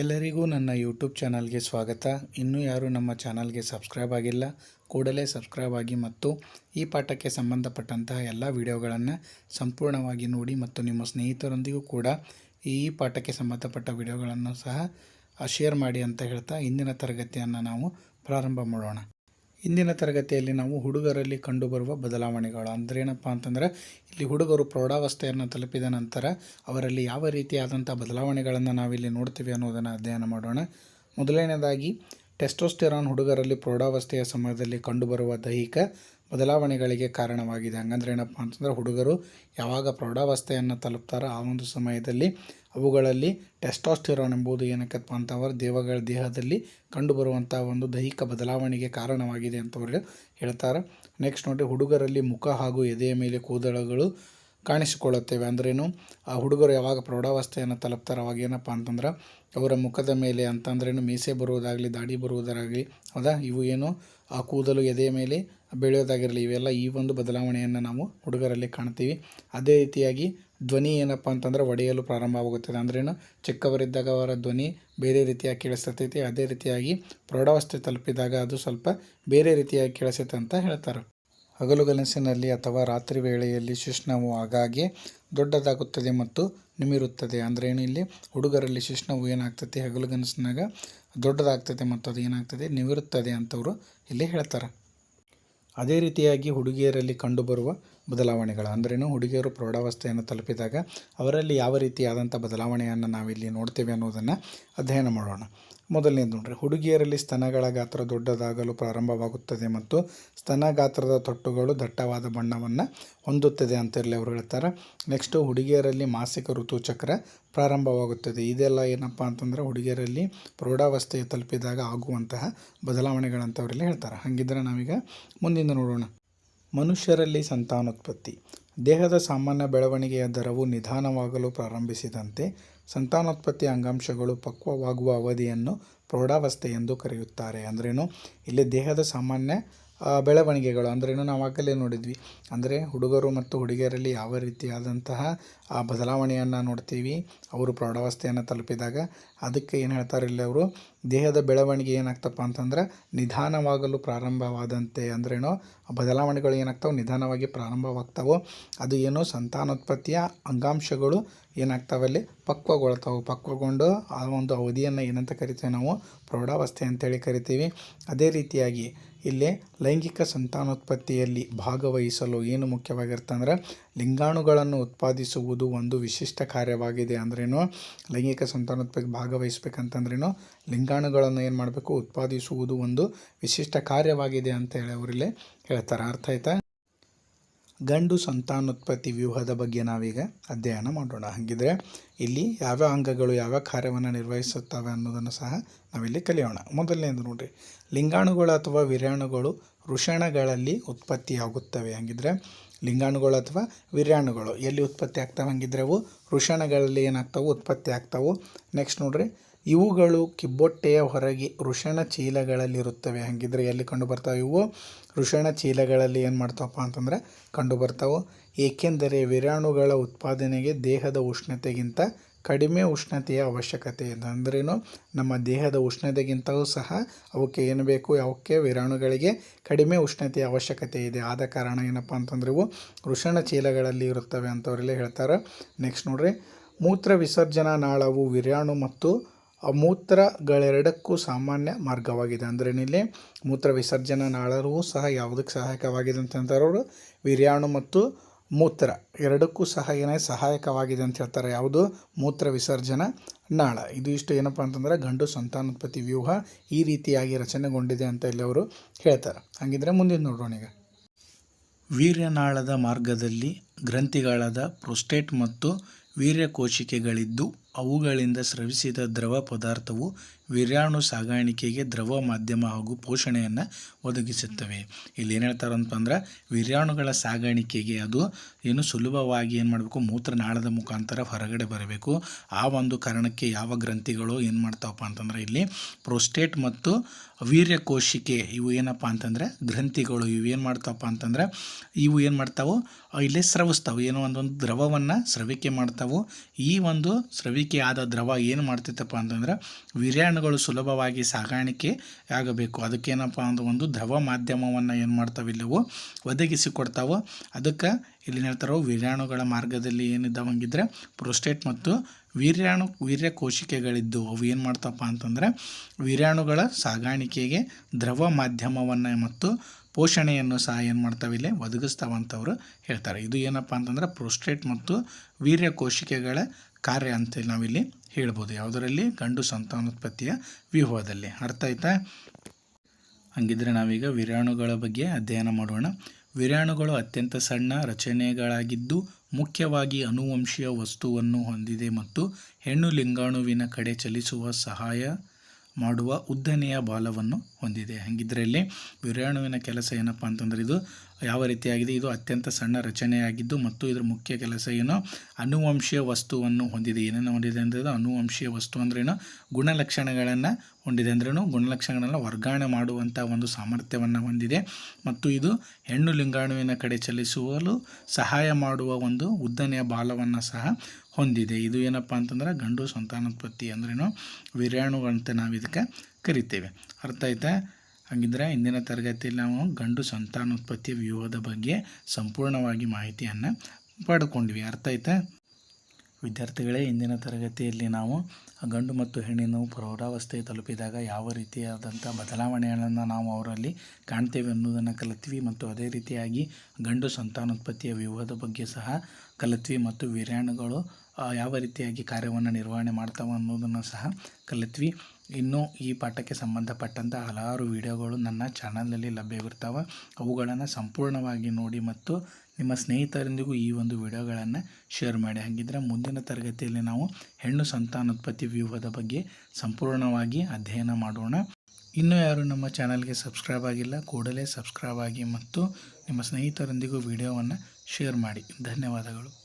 ಎಲ್ಲರಿಗೂ ನನ್ನ ಯೂಟ್ಯೂಬ್ ಚಾನಲ್ಗೆ ಸ್ವಾಗತ. ಇನ್ನೂ ಯಾರು ನಮ್ಮ ಚಾನಲ್ಗೆ ಸಬ್ಸ್ಕ್ರೈಬ್ ಆಗಿಲ್ಲ, ಕೂಡಲೇ ಸಬ್ಸ್ಕ್ರೈಬ್ ಆಗಿ ಮತ್ತು ಈ ಪಾಠಕ್ಕೆ ಸಂಬಂಧಪಟ್ಟಂತಹ ಎಲ್ಲ ವಿಡಿಯೋಗಳನ್ನು ಸಂಪೂರ್ಣವಾಗಿ ನೋಡಿ ಮತ್ತು ನಿಮ್ಮ ಸ್ನೇಹಿತರೊಂದಿಗೂ ಕೂಡ ಈ ಪಾಠಕ್ಕೆ ಸಂಬಂಧಪಟ್ಟ ವಿಡಿಯೋಗಳನ್ನು ಸಹ ಶೇರ್ ಮಾಡಿ ಅಂತ ಹೇಳ್ತಾ ಇಂದಿನ ತರಗತಿಯನ್ನು ನಾವು ಪ್ರಾರಂಭ ಮಾಡೋಣ. ಇಂದಿನ ತರಗತಿಯಲ್ಲಿ ನಾವು ಹುಡುಗರಲ್ಲಿ ಕಂಡುಬರುವ ಬದಲಾವಣೆಗಳು. ಅಂದರೆ ಏನಪ್ಪ ಅಂತಂದರೆ, ಇಲ್ಲಿ ಹುಡುಗರು ಪ್ರೌಢಾವಸ್ಥೆಯನ್ನು ತಲುಪಿದ ನಂತರ ಅವರಲ್ಲಿ ಯಾವ ರೀತಿಯಾದಂಥ ಬದಲಾವಣೆಗಳನ್ನು ನಾವಿಲ್ಲಿ ನೋಡ್ತೀವಿ ಅನ್ನೋದನ್ನು ಅಧ್ಯಯನ ಮಾಡೋಣ. ಮೊದಲನೇದಾಗಿ, ಟೆಸ್ಟೋಸ್ಟೆರಾನ್ ಹುಡುಗರಲ್ಲಿ ಪ್ರೌಢಾವಸ್ಥೆಯ ಸಮಯದಲ್ಲಿ ಕಂಡುಬರುವ ದೈಹಿಕ ಬದಲಾವಣೆಗಳಿಗೆ ಕಾರಣವಾಗಿದೆ. ಹಂಗಂದ್ರೆ ಏನಪ್ಪ ಅಂತಂದರೆ ಹುಡುಗರು ಯಾವಾಗ ಪ್ರೌಢಾವಸ್ಥೆಯನ್ನು ತಲುಪ್ತಾರೋ ಆ ಒಂದು ಸಮಯದಲ್ಲಿ ಅವುಗಳಲ್ಲಿ ಟೆಸ್ಟಾಸ್ಟಿರೋನ್ ಎಂಬುದು ಏನಕ್ಕಪ್ಪ ಅಂತವರ ದೇವಗಳ ದೇಹದಲ್ಲಿ ಕಂಡುಬರುವಂಥ ಒಂದು ದೈಹಿಕ ಬದಲಾವಣೆಗೆ ಕಾರಣವಾಗಿದೆ ಅಂತವರು ಹೇಳ್ತಾರೆ. ನೆಕ್ಸ್ಟ್ ನೋಡಿ, ಹುಡುಗರಲ್ಲಿ ಮುಖ ಹಾಗೂ ಎದೆಯ ಮೇಲೆ ಕೂದಲುಗಳು ಕಾಣಿಸಿಕೊಳ್ಳುತ್ತೇವೆ. ಅಂದ್ರೇನು? ಆ ಹುಡುಗರು ಯಾವಾಗ ಪ್ರೌಢಾವಸ್ಥೆಯನ್ನು ತಲುಪ್ತಾರೆ ಅವಾಗ ಏನಪ್ಪ ಅಂತಂದ್ರೆ ಅವರ ಮುಖದ ಮೇಲೆ ಅಂತಂದ್ರೇನು? ಮೀಸೆ ಬರುವುದಾಗಲಿ, ದಾಡಿ ಬರುವುದಾಗಲಿ, ಹೌದಾ? ಇವು ಏನು? ಆ ಕೂದಲು ಎದೆಯ ಮೇಲೆ ಬೆಳೆಯೋದಾಗಿರಲಿ ಇವೆಲ್ಲ ಈ ಒಂದು ಬದಲಾವಣೆಯನ್ನು ನಾವು ಹುಡುಗರಲ್ಲಿ ಕಾಣ್ತೀವಿ. ಅದೇ ರೀತಿಯಾಗಿ ಧ್ವನಿ ಏನಪ್ಪ ಅಂತಂದ್ರೆ ಒಡೆಯಲು ಪ್ರಾರಂಭವಾಗುತ್ತದೆ. ಅಂದ್ರೇನು ಚಿಕ್ಕವರಿದ್ದಾಗ ಅವರ ಧ್ವನಿ ಬೇರೆ ರೀತಿಯಾಗಿ ಕೇಳಿಸ್ತೈತಿ. ಅದೇ ರೀತಿಯಾಗಿ ಪ್ರೌಢಾವಸ್ಥೆ ತಲುಪಿದಾಗ ಅದು ಸ್ವಲ್ಪ ಬೇರೆ ರೀತಿಯಾಗಿ ಕೇಳಿಸುತ್ತೆ ಅಂತ ಹೇಳ್ತಾರೆ. ಹಗಲುಗನಸಿನಲ್ಲಿ ಅಥವಾ ರಾತ್ರಿ ವೇಳೆಯಲ್ಲಿ ಶಿಶ್ನವು ಆಗಾಗ್ಗೆ ದೊಡ್ಡದಾಗುತ್ತದೆ ಮತ್ತು ನಿಮಿರುತ್ತದೆ. ಏನು? ಇಲ್ಲಿ ಹುಡುಗರಲ್ಲಿ ಶಿಶ್ನವು ಏನಾಗ್ತದೆ ಹಗಲುಗನಸಿನಾಗ ದೊಡ್ಡದಾಗ್ತದೆ ಮತ್ತು ಅದು ಏನಾಗ್ತದೆ ನಿಮಿರುತ್ತದೆ ಅಂತವರು ಇಲ್ಲಿ ಹೇಳ್ತಾರೆ. ಅದೇ ರೀತಿಯಾಗಿ ಹುಡುಗಿಯರಲ್ಲಿ ಕಂಡುಬರುವ ಬದಲಾವಣೆಗಳು. ಅಂದ್ರೇನು? ಹುಡುಗಿಯರು ಪ್ರೌಢಾವಸ್ಥೆಯನ್ನು ತಲುಪಿದಾಗ ಅವರಲ್ಲಿ ಯಾವ ರೀತಿಯಾದಂಥ ಬದಲಾವಣೆಯನ್ನು ನಾವಿಲ್ಲಿ ನೋಡ್ತೇವೆ ಅನ್ನೋದನ್ನು ಅಧ್ಯಯನ ಮಾಡೋಣ. ಮೊದಲನೇದು ನೋಡ್ರಿ. ಹುಡುಗಿಯರಲ್ಲಿ ಸ್ತನಗಳ ಗಾತ್ರ ದೊಡ್ಡದಾಗಲು ಪ್ರಾರಂಭವಾಗುತ್ತದೆ ಮತ್ತು ಸ್ತನ ಗಾತ್ರದ ತೊಟ್ಟುಗಳು ದಟ್ಟವಾದ ಬಣ್ಣವನ್ನು ಹೊಂದುತ್ತದೆ ಅಂತೇಳಿ ಅವರು ಹೇಳ್ತಾರೆ. ನೆಕ್ಸ್ಟು ಹುಡುಗಿಯರಲ್ಲಿ ಮಾಸಿಕ ಋತುಚಕ್ರ ಪ್ರಾರಂಭವಾಗುತ್ತದೆ. ಇದೆಲ್ಲ ಏನಪ್ಪ ಅಂತಂದರೆ ಹುಡುಗಿಯರಲ್ಲಿ ಪ್ರೌಢಾವಸ್ಥೆ ತಲುಪಿದಾಗ ಆಗುವಂತಹ ಬದಲಾವಣೆಗಳಂತವರಲ್ಲಿ ಹೇಳ್ತಾರೆ. ಹಾಗಿದ್ರೆ ನಾವೀಗ ಮುಂದಿನ ನೋಡೋಣ. ಮನುಷ್ಯರಲ್ಲಿ ಸಂತಾನೋತ್ಪತ್ತಿ. ದೇಹದ ಸಾಮಾನ್ಯ ಬೆಳವಣಿಗೆಯ ದರವು ನಿಧಾನವಾಗಲು ಪ್ರಾರಂಭಿಸಿದಂತೆ ಸಂತಾನೋತ್ಪತ್ತಿ ಅಂಗಾಂಶಗಳು ಪಕ್ವವಾಗುವ ಅವಧಿಯನ್ನು ಪ್ರೌಢಾವಸ್ಥೆ ಎಂದು ಕರೆಯುತ್ತಾರೆ. ಅಂದ್ರೇನು? ಇಲ್ಲಿ ದೇಹದ ಸಾಮಾನ್ಯ ಬೆಳವಣಿಗೆಗಳು. ಅಂದ್ರೇನು ನಾವು ಆಗಲೇ ನೋಡಿದ್ವಿ. ಅಂದರೆ ಹುಡುಗರು ಮತ್ತು ಹುಡುಗಿಯರಲ್ಲಿ ಯಾವ ರೀತಿಯಾದಂತಹ, ಆ, ಬದಲಾವಣೆಯನ್ನು ನೋಡ್ತೀವಿ. ಅವರು ಪ್ರೌಢಾವಸ್ಥೆಯನ್ನು ತಲುಪಿದಾಗ ಅದಕ್ಕೆ ಏನು ಹೇಳ್ತಾರೆ ಇಲ್ಲಿ ಅವರು? ದೇಹದ ಬೆಳವಣಿಗೆ ಏನಾಗ್ತಪ್ಪ ಅಂತಂದ್ರೆ, ನಿಧಾನವಾಗಲು ಪ್ರಾರಂಭವಾದಂತೆ ಅಂದ್ರೇನು ಬದಲಾವಣೆಗಳು ಏನಾಗ್ತವೆ, ನಿಧಾನವಾಗಿ ಪ್ರಾರಂಭವಾಗ್ತಾವೋ, ಅದು ಏನು ಸಂತಾನೋತ್ಪತ್ತಿಯ ಅಂಗಾಂಶಗಳು ಏನಾಗ್ತಾವಲ್ಲಿ ಪಕ್ವಗೊಳ್ತಾವೆ. ಪಕ್ವಗೊಂಡು ಆ ಒಂದು ಅವಧಿಯನ್ನು ಏನಂತ ಕರಿತೀವಿ ನಾವು? ಪ್ರೌಢಾವಸ್ಥೆ ಅಂತೇಳಿ ಕರಿತೀವಿ. ಅದೇ ರೀತಿಯಾಗಿ ಇಲ್ಲಿ ಲೈಂಗಿಕ ಸಂತಾನೋತ್ಪತ್ತಿಯಲ್ಲಿ ಭಾಗವಹಿಸಲು ಏನು ಮುಖ್ಯವಾಗಿರುತ್ತೆ ಅಂದ್ರೆ ಲಿಂಗಾಣುಗಳನ್ನು ಉತ್ಪಾದಿಸುವುದು ಒಂದು ವಿಶಿಷ್ಟ ಕಾರ್ಯವಾಗಿದೆ ಅಂದ್ರೇನು? ಲೈಂಗಿಕ ಸಂತಾನೋತ್ಪತ್ತಿ ಭಾಗವಹಿಸ್ಬೇಕಂತಂದ್ರೇನು? ಲಿಂಗಾಣುಗಳನ್ನು ಏನು ಮಾಡಬೇಕು? ಉತ್ಪಾದಿಸುವುದು ಒಂದು ವಿಶಿಷ್ಟ ಕಾರ್ಯವಾಗಿದೆ ಅಂತ ಹೇಳಿ ಅವರಿಲ್ಲಿ ಹೇಳ್ತಾರೆ. ಅರ್ಥ ಆಯ್ತಾ? ಗಂಡು ಸಂತಾನೋತ್ಪತ್ತಿ ವ್ಯೂಹದ ಬಗ್ಗೆ ನಾವೀಗ ಅಧ್ಯಯನ ಮಾಡೋಣ. ಹಾಗಿದ್ರೆ ಇಲ್ಲಿ ಯಾವ್ಯಾವ ಅಂಗಗಳು ಯಾವ್ಯಾವ ಕಾರ್ಯವನ್ನು ನಿರ್ವಹಿಸುತ್ತವೆ ಅನ್ನೋದನ್ನು ಸಹ ನಾವಿಲ್ಲಿ ಕಲಿಯೋಣ. ಮೊದಲನೇದು ನೋಡಿರಿ. ಲಿಂಗಾಣುಗಳು ಅಥವಾ ವಿರಾಣುಗಳು ವೃಷಣಗಳಲ್ಲಿ ಉತ್ಪತ್ತಿಯಾಗುತ್ತವೆ. ಹಾಗಿದ್ರೆ ಲಿಂಗಾಣುಗಳು ಅಥವಾ ವಿರಾಣುಗಳು ಎಲ್ಲಿ ಉತ್ಪತ್ತಿ ಆಗ್ತವೆ? ಹಂಗಿದ್ರೆ ಅವು ವೃಷಣಗಳಲ್ಲಿ ಏನಾಗ್ತವೆ? ಉತ್ಪತ್ತಿ ಆಗ್ತವೆ. ನೆಕ್ಸ್ಟ್ ನೋಡ್ರಿ. ಇವುಗಳು ಕಿಬ್ಬೊಟ್ಟೆಯ ಹೊರಗೆ ವೃಷಣ ಚೀಲಗಳಲ್ಲಿರುತ್ತವೆ. ಹಾಗಿದ್ರೆ ಎಲ್ಲಿ ಕಂಡು ಬರ್ತಾವೆ ಇವು? ವೃಷಣ ಚೀಲಗಳಲ್ಲಿ ಏನು ಮಾಡ್ತಾವಪ್ಪ ಅಂತಂದ್ರೆ ಕಂಡು ಬರ್ತಾವೆ. ಏಕೆಂದರೆ ವಿರಾಣುಗಳ ಉತ್ಪಾದನೆಗೆ ದೇಹದ ಉಷ್ಣತೆಗಿಂತ ಕಡಿಮೆ ಉಷ್ಣತೆಯ ಅವಶ್ಯಕತೆ. ಇದೆ ಅಂದ್ರೇನು? ನಮ್ಮ ದೇಹದ ಉಷ್ಣತೆಗಿಂತಲೂ ಸಹ ಅವಕ್ಕೆ ಏನು ಬೇಕು? ಅವಕ್ಕೆ ವಿರಾಣುಗಳಿಗೆ ಕಡಿಮೆ ಉಷ್ಣತೆಯ ಅವಶ್ಯಕತೆ ಇದೆ. ಆದ ಕಾರಣ ಏನಪ್ಪ ಅಂತಂದ್ರೆ ಇವು ವೃಷಣ ಚೀಲಗಳಲ್ಲಿ ಇರುತ್ತವೆ ಅಂತವರೆಲ್ಲ ಹೇಳ್ತಾರೆ. ನೆಕ್ಸ್ಟ್ ನೋಡ್ರಿ. ಮೂತ್ರ ವಿಸರ್ಜನಾ ನಾಳವು ವಿರಾಣು ಮತ್ತು ಮೂತ್ರಗಳೆರಡಕ್ಕೂ ಸಾಮಾನ್ಯ ಮಾರ್ಗವಾಗಿದೆ. ಅಂದರೆ ಇಲ್ಲಿ ಮೂತ್ರ ವಿಸರ್ಜನಾ ನಾಳರೂ ಸಹ ಯಾವುದಕ್ಕೆ ಸಹಾಯಕವಾಗಿದೆ ಅಂತಂತಾರೆ ಅವರು. ವೀರ್ಯಾಣು ಮತ್ತು ಮೂತ್ರ ಎರಡಕ್ಕೂ ಸಹ ಏನೇ ಸಹಾಯಕವಾಗಿದೆ ಅಂತ ಹೇಳ್ತಾರೆ. ಯಾವುದು? ಮೂತ್ರ ವಿಸರ್ಜನಾ, ನಾಳ. ಇದು ಇಷ್ಟು ಏನಪ್ಪ ಅಂತಂದ್ರೆ ಗಂಡು ಸಂತಾನೋತ್ಪತ್ತಿ ವ್ಯೂಹ ಈ ರೀತಿಯಾಗಿ ರಚನೆಗೊಂಡಿದೆ ಅಂತ ಇಲ್ಲಿ ಅವರು ಹೇಳ್ತಾರೆ. ಹಾಗಿದ್ರೆ ಮುಂದಿನ ನೋಡೋಣ ಈಗ. ವೀರ್ಯನಾಳದ ಮಾರ್ಗದಲ್ಲಿ ಗ್ರಂಥಿಗಳಾದ ಪ್ರೊಸ್ಟೇಟ್ ಮತ್ತು ವೀರ್ಯಕೋಶಿಕೆಗಳಿದ್ದು ಅವುಗಳಿಂದ ಸ್ರವಿಸಿದ ದ್ರವ ಪದಾರ್ಥವು ವೀರ್ಯಾಣು ಸಾಗಾಣಿಕೆಗೆ ದ್ರವ ಮಾಧ್ಯಮ ಹಾಗೂ ಪೋಷಣೆಯನ್ನು ಒದಗಿಸುತ್ತವೆ. ಇಲ್ಲಿ ಏನು ಹೇಳ್ತಾರೆ ಅಂತಂದ್ರೆ ವೀರ್ಯಾಣುಗಳ ಸಾಗಾಣಿಕೆಗೆ ಅದು ಏನು ಸುಲಭವಾಗಿ ಏನು ಮಾಡಬೇಕು, ಮೂತ್ರನಾಳದ ಮುಖಾಂತರ ಹೊರಗಡೆ ಬರಬೇಕು. ಆ ಒಂದು ಕಾರಣಕ್ಕೆ ಯಾವ ಗ್ರಂಥಿಗಳು ಏನು ಮಾಡ್ತಾವಪ್ಪ ಅಂತಂದ್ರೆ, ಇಲ್ಲಿ ಪ್ರೋಸ್ಟೇಟ್ ಮತ್ತು ವೀರ್ಯಕೋಶಿಕೆ ಇವು ಏನಪ್ಪ ಅಂತಂದರೆ, ಗ್ರಂಥಿಗಳು ಇವು ಏನು ಮಾಡ್ತಾವಪ್ಪ ಅಂತಂದ್ರೆ, ಇವು ಏನು ಮಾಡ್ತಾವೋ ಇಲ್ಲೇ ಸ್ರವಿಸ್ತಾವೆ. ಏನೋ ಒಂದೊಂದು ದ್ರವವನ್ನು ಸ್ರವಿಕೆ ಮಾಡ್ತಾವೋ. ಈ ಒಂದು ಸ್ರವಿ ಆವಿಕೆಯಾದ ದ್ರವ ಏನು ಮಾಡ್ತೈತಪ್ಪ ಅಂತಂದ್ರೆ ವೀರ್ಯಾಣುಗಳು ಸುಲಭವಾಗಿ ಸಾಗಾಣಿಕೆ ಆಗಬೇಕು. ಅದಕ್ಕೇನಪ್ಪ ಅಂದ್ರೆ ಒಂದು ದ್ರವ ಮಾಧ್ಯಮವನ್ನು ಏನು ಮಾಡ್ತಾವೆ ಇಲ್ಲವು? ಒದಗಿಸಿಕೊಡ್ತಾವೋ ಅದಕ್ಕೆ ಇಲ್ಲಿ ಹೇಳ್ತಾರೋ, ವೀರ್ಯಾಣುಗಳ ಮಾರ್ಗದಲ್ಲಿ ಏನಿದ್ದಾವಂಗಿದ್ರೆ ಪ್ರೋಸ್ಟೇಟ್ ಮತ್ತು ವೀರ್ಯಾಣು, ವೀರ್ಯ ಕೋಶಿಕೆಗಳಿದ್ದು ಅವು ಏನು ಮಾಡ್ತಪ್ಪ ಅಂತಂದರೆ ವೀರ್ಯಾಣುಗಳ ಸಾಗಾಣಿಕೆಗೆ ದ್ರವ ಮಾಧ್ಯಮವನ್ನು ಮತ್ತು ಪೋಷಣೆಯನ್ನು ಸಹ ಏನು ಮಾಡ್ತಾವೆ ಇಲ್ಲಿ? ಒದಗಿಸ್ತಾವಂತವರು ಹೇಳ್ತಾರೆ. ಇದು ಏನಪ್ಪ ಅಂತಂದ್ರೆ ಪ್ರೋಸ್ಟೇಟ್ ಮತ್ತು ವೀರ್ಯ ಕೋಶಿಕೆಗಳ ಕಾರ್ಯ ಅಂತ ನಾವಿಲ್ಲಿ ಹೇಳ್ಬೋದು. ಯಾವುದರಲ್ಲಿ? ಗಂಡು ಸಂತಾನೋತ್ಪತ್ತಿಯ ವ್ಯೂಹದಲ್ಲಿ ಅರ್ಥ ಆಯ್ತಾ? ಹಂಗಿದ್ರೆ ನಾವೀಗ ವಿರಾಣುಗಳ ಬಗ್ಗೆ ಅಧ್ಯಯನ ಮಾಡೋಣ. ವಿರಾಣುಗಳು ಅತ್ಯಂತ ಸಣ್ಣ ರಚನೆಗಳಾಗಿದ್ದು ಮುಖ್ಯವಾಗಿ ಅನುವಂಶೀಯ ವಸ್ತುವನ್ನು ಹೊಂದಿದೆ ಮತ್ತು ಹೆಣ್ಣು ಲಿಂಗಾಣುವಿನ ಕಡೆ ಚಲಿಸುವ ಸಹಾಯ ಮಾಡುವ ಉದ್ದನೆಯ ಬಾಲವನ್ನು ಹೊಂದಿದೆ. ಹಾಗಿದ್ರೆ ಇಲ್ಲಿ ವಿರಾಣುವಿನ ಕೆಲಸ ಏನಪ್ಪ ಅಂತಂದರೆ ಇದು ಯಾವ ರೀತಿಯಾಗಿದೆ? ಇದು ಅತ್ಯಂತ ಸಣ್ಣ ರಚನೆಯಾಗಿದ್ದು ಮತ್ತು ಇದರ ಮುಖ್ಯ ಕೆಲಸ ಏನು? ಅನುವಂಶೀಯ ವಸ್ತುವನ್ನು ಹೊಂದಿದೆ. ಏನೇನು ಹೊಂದಿದೆ ಅಂದರೆ ಅನುವಂಶೀಯ ವಸ್ತು ಅಂದ್ರೇನು? ಗುಣಲಕ್ಷಣಗಳನ್ನು ಹೊಂದಿದೆ ಅಂದ್ರೇನು? ಗುಣಲಕ್ಷಣಗಳನ್ನು ವರ್ಗಾವಣೆ ಮಾಡುವಂಥ ಒಂದು ಸಾಮರ್ಥ್ಯವನ್ನು ಹೊಂದಿದೆ. ಮತ್ತು ಇದು ಹೆಣ್ಣು ಲಿಂಗಾಣುವಿನ ಕಡೆ ಚಲಿಸುವಲು ಸಹಾಯ ಮಾಡುವ ಒಂದು ಉದ್ದನೆಯ ಬಾಲವನ್ನು ಸಹ ಹೊಂದಿದೆ. ಇದು ಏನಪ್ಪ ಅಂತಂದ್ರೆ ಗಂಡು ಸಂತಾನೋತ್ಪತ್ತಿ ಅಂದ್ರೇನು? ವೀರ್ಯಾಣುಗಳಂತ ನಾವು ಇದಕ್ಕೆ ಕರಿತೇವೆ. ಅರ್ಥ ಆಯ್ತಾ? ಹಾಗಿದ್ರೆ ಇಂದಿನ ತರಗತಿಯಲ್ಲಿ ನಾವು ಗಂಡು ಸಂತಾನೋತ್ಪತ್ತಿಯ ವ್ಯೂಹದ ಬಗ್ಗೆ ಸಂಪೂರ್ಣವಾಗಿ ಮಾಹಿತಿಯನ್ನು ಪಡ್ಕೊಂಡ್ವಿ. ಅರ್ಥ ಆಯ್ತಾ? ವಿದ್ಯಾರ್ಥಿಗಳೇ ಇಂದಿನ ತರಗತಿಯಲ್ಲಿ ನಾವು ಗಂಡು ಮತ್ತು ಹೆಣ್ಣಿನ ಪ್ರೌಢಾವಸ್ಥೆ ತಲುಪಿದಾಗ ಯಾವ ರೀತಿಯಾದಂಥ ಬದಲಾವಣೆಗಳನ್ನು ನಾವು ಅವರಲ್ಲಿ ಕಾಣ್ತೇವೆ ಅನ್ನೋದನ್ನು ಕಲಿತ್ವಿ ಮತ್ತು ಅದೇ ರೀತಿಯಾಗಿ ಗಂಡು ಸಂತಾನೋತ್ಪತ್ತಿಯ ವ್ಯೂಹದ ಬಗ್ಗೆ ಸಹ ಕಲಿತ್ವಿ ಮತ್ತು ವೀರ್ಯಾಣುಗಳು ಆ, ಯಾವ ರೀತಿಯಾಗಿ ಕಾರ್ಯವನ್ನು ನಿರ್ವಹಣೆ ಮಾಡ್ತಾವೆ ಅನ್ನೋದನ್ನು ಸಹ ಕಲಿತ್ವಿ. ಇನ್ನು ಈ ಪಾಠಕ್ಕೆ ಸಂಬಂಧಪಟ್ಟಂಥ ಹಲವಾರು ವಿಡಿಯೋಗಳು ನನ್ನ ಚಾನಲ್ನಲ್ಲಿ ಲಭ್ಯವಿರ್ತಾವೆ. ಅವುಗಳನ್ನು ಸಂಪೂರ್ಣವಾಗಿ ನೋಡಿ ಮತ್ತು ನಿಮ್ಮ ಸ್ನೇಹಿತರೊಂದಿಗೂ ಈ ಒಂದು ವಿಡಿಯೋಗಳನ್ನು ಶೇರ್ ಮಾಡಿ. ಹಾಗಿದ್ರೆ ಮುಂದಿನ ತರಗತಿಯಲ್ಲಿ ನಾವು ಹೆಣ್ಣು ಸಂತಾನೋತ್ಪತ್ತಿ ವ್ಯೂಹದ ಬಗ್ಗೆ ಸಂಪೂರ್ಣವಾಗಿ ಅಧ್ಯಯನ ಮಾಡೋಣ. ಇನ್ನೂ ಯಾರು ನಮ್ಮ ಚಾನಲ್ಗೆ ಸಬ್ಸ್ಕ್ರೈಬ್ ಆಗಿಲ್ಲ, ಕೂಡಲೇ ಸಬ್ಸ್ಕ್ರೈಬ್ ಆಗಿ ಮತ್ತು ನಿಮ್ಮ ಸ್ನೇಹಿತರೊಂದಿಗೂ ವಿಡಿಯೋವನ್ನು ಶೇರ್ ಮಾಡಿ. ಧನ್ಯವಾದಗಳು.